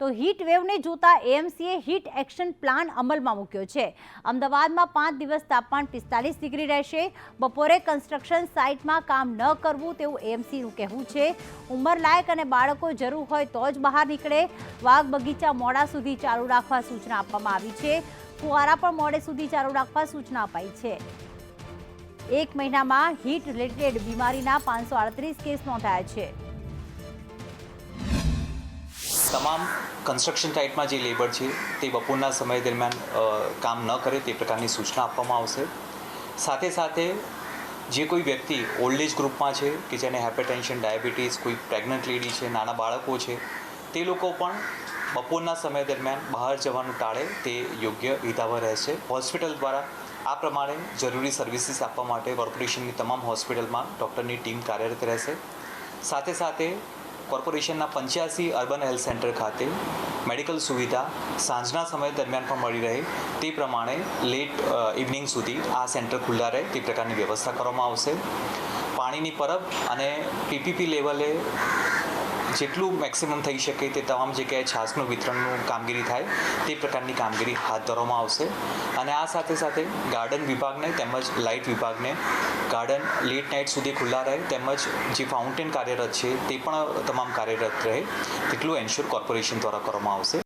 તો હીટ વેવને જોતા એએમસીએ heat action plan અમલમાં મૂક્યો છે. અમદાવાદમાં પાંચ દિવસ તાપમાન પિસ્તાલીસ ડિગ્રી રહેશે. બપોરે કન્સ્ટ્રક્શન સાઇટમાં કામ ન કરવું તેવું એએમસીનું કહેવું છે. ઉંમરલાયક અને બાળકો જરૂર હોય તો જ બહાર નીકળે. વાઘ બગીચા મોડા સુધી ચાલુ રાખવા સૂચના આપવામાં આવી છે. ફુવારા પણ મોડે સુધી ચાલુ રાખવા સૂચના અપાઈ છે. એક મહિનામાં હીટ રિલેટેડ બીમારીના પાંચસો કેસ નોંધાયા છે. તમામ કન્સ્ટ્રક્શન સાઇટમાં જે લેબર છે, તે બપોરના સમય દરમિયાન કામ ન કરે તે પ્રકારની સૂચના આપવામાં આવશે. સાથે સાથે, જે કોઈ વ્યક્તિ ઓલ્ડ એજ ગ્રુપમાં છે, કે જેને હાઇપરટેન્શન ડાયાબિટીસ કોઈ પ્રેગ્નન્ટ લેડી છે, નાના બાળકો છે, તે લોકો પણ બપોરના સમય દરમિયાન બહાર જવાનું ટાળે તે યોગ્ય હિતાવહ રહેશે. હોસ્પિટલ દ્વારા આ પ્રમાણે જરૂરી સર્વિસીસ આપવા માટે કોર્પોરેશનની તમામ હોસ્પિટલમાં ડૉક્ટરની ટીમ કાર્યરત રહેશે. સાથે સાથે કોર્પોરેશનના પંચ્યાસી અર્બન હેલ્થ સેન્ટર ખાતે મેડિકલ સુવિધા સાંજના સમય દરમિયાન પણ મળી રહે તે પ્રમાણે લેટ ઇવનિંગ સુધી આ સેન્ટર ખુલ્લા રહે તે પ્રકારની વ્યવસ્થા કરવામાં આવશે. પાણીની પરબ અને પીપીપી લેવલે જેટલું મેક્સિમમ થઈ શકે તે તમામ જગ્યાએ છાસનું વિતરણનું કામગીરી થાય, તે પ્રકારની કામગીરી હાથ ધરવામાં આવશે. અને આ સાથે સાથે ગાર્ડન વિભાગને તેમજ લાઇટ વિભાગને ગાર્ડન લેટ નાઇટ સુધી ખુલ્લા રહે, તેમજ જે ફાઉન્ટેન કાર્યરત છે તે પણ તમામ કાર્યરત રહે, તેટલું એન્શ્યોર કોર્પોરેશન દ્વારા કરવામાં આવશે.